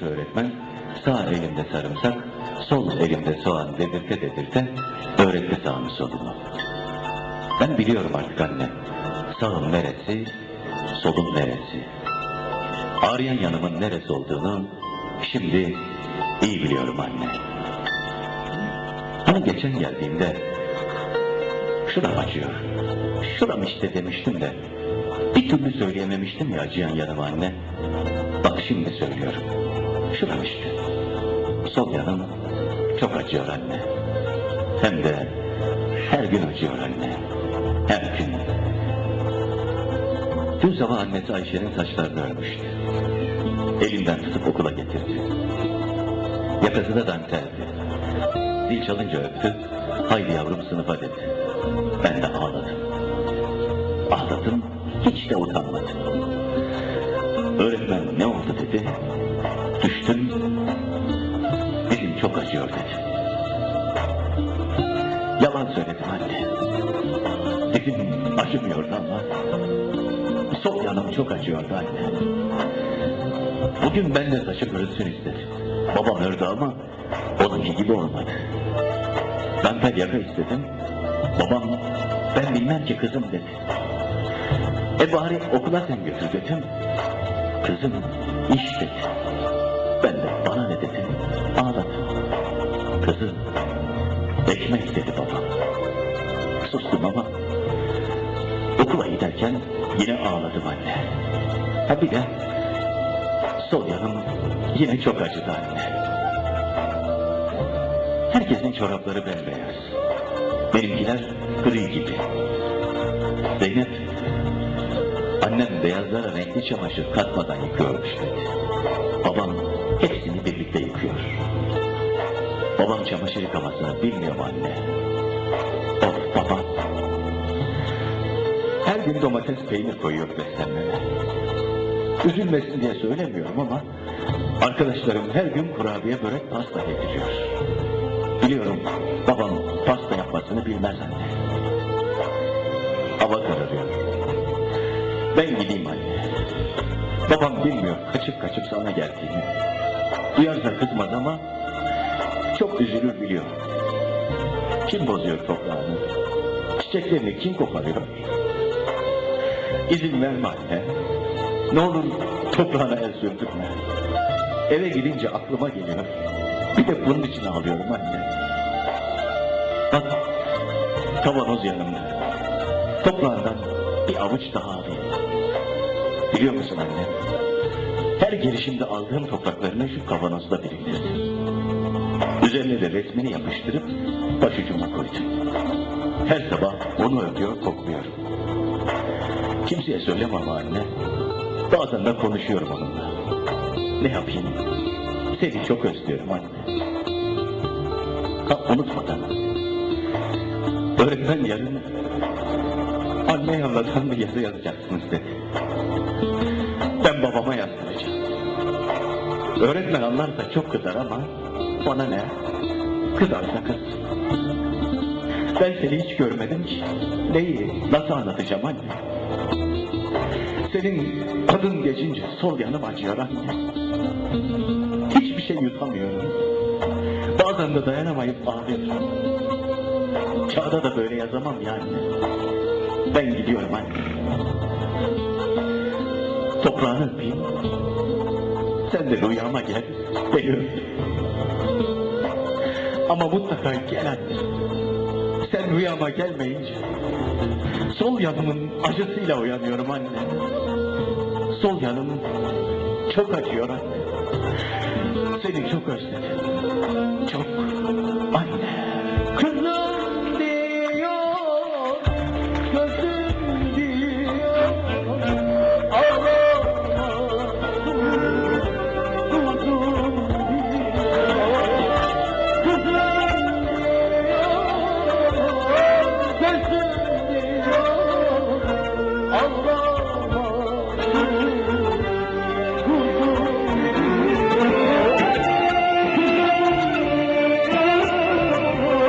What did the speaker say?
Öğretmen sağ elinde sarımsak, sol elinde soğan dedirte dedirte öğretti sağını solunu. Ben biliyorum artık anne. Sağım neresi, solum neresi. Ağrıyan yanımın neresi olduğunu şimdi iyi biliyorum anne. Hani geçen geldiğimde şuram acıyor, şuram işte demiştim de bir türlü söyleyememiştim ya acıyan yanıma anne. Bak şimdi söylüyorum. İşte. Sol yanım çok acıyor anne. Hem de her gün acıyor anne. Her gün. Dün sabah annesi Ayşe'nin saçlarını örmüştü. Elimden tutup okula getirdi. Yakası da danteldi. Zil çalınca öptü. Haydi yavrum sınıfa dedi. Ben de ağladım. Ağladım. Hiç de utanmadım. Öğretmen ne oldu dedi. Çok acıyor dedi. Yalan söyledim anne. Dilim acımıyordu ama sol yanım çok acıyordu anne. Bugün ben de saçı kırılsın istedim. Babam ördü ama onunki gibi olmadı. Dantel yaka istedim. Babam ben bilmem ki kızım dedi. E bari okula sen götür dedim. Kızım iş dedi. Ben de bana ne dedim? Ağladım. Kızım ekmek dedi babam. Sustum ama okula giderken yine ağladım anne. Ha bir de sol yanım yine çok acıdı anne. Herkesin çorapları bembeyaz. Benimkiler gri gibi. Zeynep Annem beyazlara renkli çamaşır katmadan yıkıyormuş dedi. Babam Babam çamaşır yıkamasını bilmiyor mu anne? Of babam. Her gün domates peynir koyuyor beslenmeme. Üzülmesin diye söylemiyorum ama arkadaşlarım her gün kurabiye börek pasta getiriyor. Biliyorum babam pasta yapmasını bilmez anne. Hava kararıyor. Ben gideyim anne. Babam bilmiyor kaçıp kaçıp sana geldiğini. Duyarsa kızmaz ama çok üzülür biliyor. Kim bozuyor toprağını? Çiçeklerini kim koparıyor? İzin verme anne. Ne olur toprağına el sürdürme. Eve gidince aklıma geliyor. Bir de bunun için ağlıyorum anne. Bak kavanoz yanımda. Toprağından bir avuç daha alayım. Biliyor musun anne? Her gelişimde aldığım topraklarını şu kavanozda biriktirdim. Üzerine de resmini yapıştırıp başucuma koydum. Her sabah onu öpüyor, kokluyorum. Kimseye söylemem ama anne. Bazen de konuşuyorum onunla. Ne yapayım? Seni çok özlüyorum anne. Ha, unutmadan. Öğretmen yarın anne anlatan bir yazı yazacaksınız dedi. Ben babama yazdıracağım. Öğretmen anlarsa çok kızar ama bana ne? Kızarsa kız. Ben seni hiç görmedim ki. Neyi, nasıl anlatacağım anne? Senin adın geçince sol yanım acıyor anne. Hiçbir şey yutamıyorum. Bazen de dayanamayıp ağlıyorum. Kağıda da böyle yazamam ya anne. Ben gidiyorum anne. Toprağını öpeyim. Sen de rüyama gel. Beni öp. Ama mutlaka gel anne. Sen rüyama gelmeyince sol yanımın acısıyla uyanıyorum anne. Sol yanım çok acıyor anne. Seni çok özledim. Çok anne.